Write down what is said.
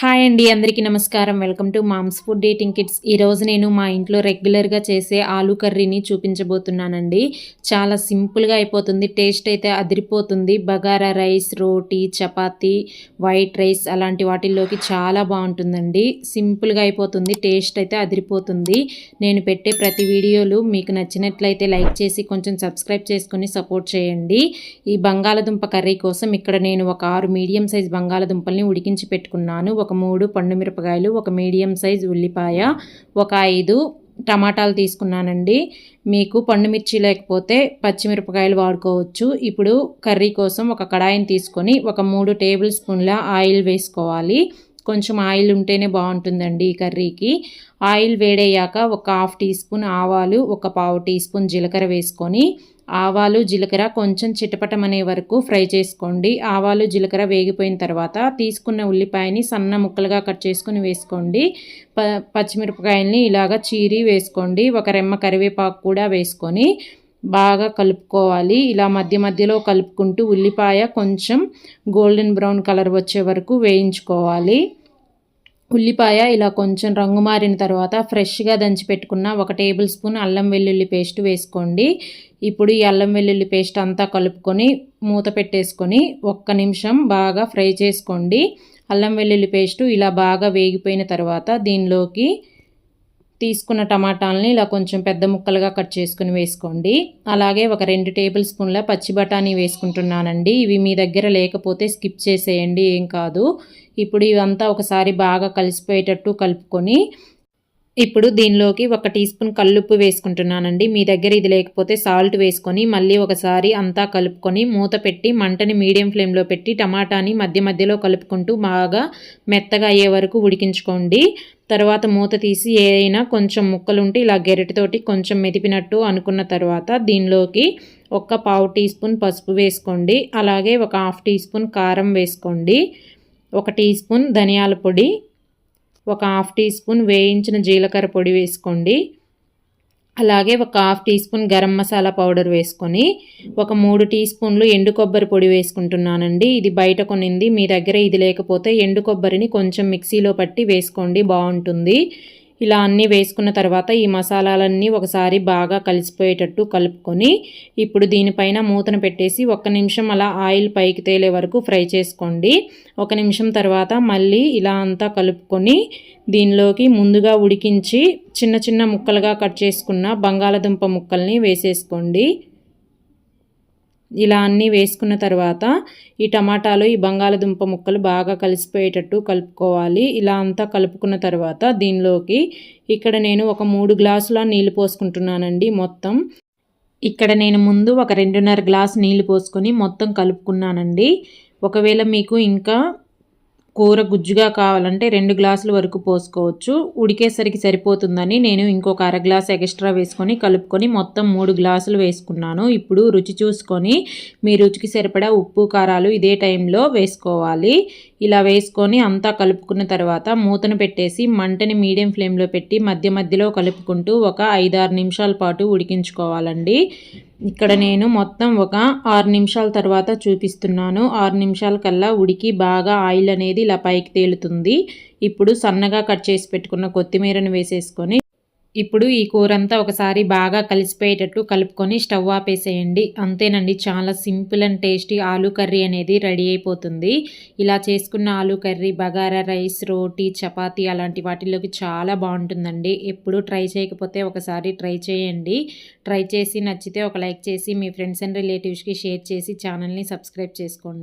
Hi అండి అందరికీ నమస్కారం. Welcome to mom's food dating kits ఈరోజు నేను మా ఇంట్లో రెగ్యులర్గా చేసే ఆలూ కర్రీని చూపించబోతున్నానండి. చాలా సింపుల్గా అయిపోతుంది టేస్ట్ అయితే అదిరిపోతుంది. బగారా రైస్ రోటీ చపాతీ వైట్ రైస్ అలాంటి వాటిల్లోకి చాలా బాగుంటుందండి. సింపుల్గా అయిపోతుంది టేస్ట్ అయితే అదిరిపోతుంది. నేను పెట్టే ప్రతి వీడియోలు మీకు నచ్చినట్లయితే లైక్ చేసి కొంచెం సబ్స్క్రైబ్ చేసుకొని సపోర్ట్ చేయండి. ఈ బంగాళదుంప కర్రీ కోసం ఇక్కడ నేను ఒక ఆరు మీడియం సైజ్ బంగాళదుంపల్ని ఉడికించి పెట్టుకున్నాను. ఒక మూడు పండు మిరపకాయలు ఒక మీడియం సైజ్ ఉల్లిపాయ ఒక ఐదు టమాటాలు తీసుకున్నానండి. మీకు పండుమిర్చి లేకపోతే పచ్చిమిరపకాయలు వాడుకోవచ్చు. ఇప్పుడు కర్రీ కోసం ఒక కడాయిని తీసుకొని ఒక మూడు టేబుల్ స్పూన్ల ఆయిల్ వేసుకోవాలి. కొంచెం ఆయిల్ ఉంటేనే బాగుంటుందండి ఈ కర్రీకి. ఆయిల్ వేడయ్యాక ఒక హాఫ్ టీ స్పూన్ ఆవాలు ఒక పావు టీ స్పూన్ జీలకర్ర వేసుకొని ఆవాలు జీలకర్ర కొంచెం చిటపటమనే వరకు ఫ్రై చేసుకోండి. ఆవాలు జీలకర్ర వేగిపోయిన తర్వాత తీసుకున్న ఉల్లిపాయని సన్న ముక్కలుగా కట్ చేసుకుని వేసుకోండి. ప పచ్చిమిరపకాయల్ని ఇలాగ చీరి వేసుకోండి. ఒక రెమ్మ కరివేపాకు కూడా వేసుకొని బాగా కలుపుకోవాలి. ఇలా మధ్య మధ్యలో కలుపుకుంటూ ఉల్లిపాయ కొంచెం గోల్డెన్ బ్రౌన్ కలర్ వచ్చే వరకు వేయించుకోవాలి. ఉల్లిపాయ ఇలా కొంచెం రంగు మారిన తర్వాత ఫ్రెష్గా దంచి పెట్టుకున్న ఒక టేబుల్ స్పూన్ అల్లం వెల్లుల్లి పేస్ట్ వేసుకోండి. ఇప్పుడు ఈ అల్లం వెల్లుల్లి పేస్ట్ అంతా కలుపుకొని మూత పెట్టేసుకొని ఒక్క నిమిషం బాగా ఫ్రై చేసుకోండి. అల్లం వెల్లుల్లి పేస్టు ఇలా బాగా వేగిపోయిన తర్వాత దీనిలోకి తీసుకున్న టమాటాలని ఇలా కొంచెం పెద్ద ముక్కలుగా కట్ చేసుకుని వేసుకోండి. అలాగే ఒక రెండు టేబుల్ స్పూన్ల పచ్చి బఠానీ వేసుకుంటున్నానండి. ఇవి మీ దగ్గర లేకపోతే స్కిప్ చేసేయండి ఏం కాదు. ఇప్పుడు ఇవంతా ఒకసారి బాగా కలిసిపోయేటట్టు కలుపుకొని ఇప్పుడు దీనిలోకి ఒక టీ స్పూన్ కల్లుప్పు వేసుకుంటున్నానండి. మీ దగ్గర ఇది లేకపోతే సాల్ట్ వేసుకొని మళ్ళీ ఒకసారి అంతా కలుపుకొని మూత పెట్టి మంటని మీడియం ఫ్లేమ్లో పెట్టి టమాటాని మధ్య మధ్యలో కలుపుకుంటూ బాగా మెత్తగా అయ్యే వరకు ఉడికించుకోండి. తర్వాత మూత తీసి ఏదైనా కొంచెం ముక్కలుంటే ఇలా గెరటితోటి కొంచెం మెదిపినట్టు అనుకున్న తర్వాత దీనిలోకి ఒక పావు టీ స్పూన్ పసుపు వేసుకోండి. అలాగే ఒక హాఫ్ టీ స్పూన్ కారం వేసుకోండి. ఒక టీ స్పూన్ ధనియాల పొడి ఒక హాఫ్ టీ స్పూన్ వేయించిన జీలకర్ర పొడి వేసుకోండి. అలాగే ఒక half teaspoon garam masala powder వేసుకొని ఒక మూడు టీ స్పూన్లు ఎండు కొబ్బరి పొడి వేసుకుంటున్నానండి. ఇది బయట కొనింది మీ దగ్గర ఇది లేకపోతే ఎండు కొబ్బరిని కొంచెం మిక్సీలో పట్టి వేసుకోండి బాగుంటుంది. ఇలా అన్నీ వేసుకున్న తర్వాత ఈ మసాలాలన్నీ ఒకసారి బాగా కలిసిపోయేటట్టు కలుపుకొని ఇప్పుడు దీనిపైన మూతను పెట్టేసి ఒక్క నిమిషం అలా ఆయిల్ పైకి తేలే వరకు ఫ్రై చేసుకోండి. ఒక నిమిషం తర్వాత మళ్ళీ ఇలా అంతా కలుపుకొని దీనిలోకి ముందుగా ఉడికించి చిన్న చిన్న ముక్కలుగా కట్ చేసుకున్న బంగాళదుంప ముక్కల్ని వేసేసుకోండి. ఇలా అన్నీ వేసుకున్న తర్వాత ఈ టమాటాలు ఈ బంగాళదుంప ముక్కలు బాగా కలిసిపోయేటట్టు కలుపుకోవాలి. ఇలా అంతా కలుపుకున్న తర్వాత దీనిలోకి ఇక్కడ నేను ఒక మూడు గ్లాసుల నీళ్ళు పోసుకుంటున్నానండి మొత్తం. ఇక్కడ నేను ముందు ఒక రెండున్నర గ్లాస్ నీళ్ళు పోసుకొని మొత్తం కలుపుకున్నానండి. ఒకవేళ మీకు ఇంకా కూర గుజ్జుగా కావాలంటే రెండు గ్లాసుల వరకు పోసుకోవచ్చు. ఉడికేసరికి సరిపోతుందని నేను ఇంకొక అర గ్లాస్ ఎక్స్ట్రా వేసుకొని కలుపుకొని మొత్తం మూడు గ్లాసులు వేసుకున్నాను. ఇప్పుడు రుచి చూసుకొని మీ రుచికి సరిపడా ఉప్పు కారాలు ఇదే టైంలో వేసుకోవాలి. ఇలా వేసుకొని అంతా కలుపుకున్న తర్వాత మూతను పెట్టేసి మంటని మీడియం ఫ్లేమ్లో పెట్టి మధ్య మధ్యలో కలుపుకుంటూ ఒక ఐదారు నిమిషాల పాటు ఉడికించుకోవాలండి. ఇక్కడ నేను మొత్తం ఒక ఆరు నిమిషాల తర్వాత చూపిస్తున్నాను. ఆరు నిమిషాల కల్లా ఉడికి బాగా ఆయిల్ అనేది ఇలా పైకి తేలుతుంది. ఇప్పుడు సన్నగా కట్ చేసి పెట్టుకున్న కొత్తిమీరను వేసేసుకొని ఇప్పుడు ఈ కూర అంతా ఒకసారి బాగా కలిసిపోయేటట్టు కలుపుకొని స్టవ్ ఆపేసేయండి. అంతేనండి చాలా simple and tasty aloo curry అనేది రెడీ అయిపోతుంది. ఇలా చేసుకున్న ఆలూ కర్రీ బగారా రైస్ రోటీ చపాతీ అలాంటి వాటిలోకి చాలా బాగుంటుందండి. ఎప్పుడు ట్రై చేయకపోతే ఒకసారి ట్రై చేయండి. ట్రై చేసి నచ్చితే ఒక లైక్ చేసి మీ ఫ్రెండ్స్ అండ్ రిలేటివ్స్కి షేర్ చేసి ఛానల్ని సబ్స్క్రైబ్ చేసుకోండి.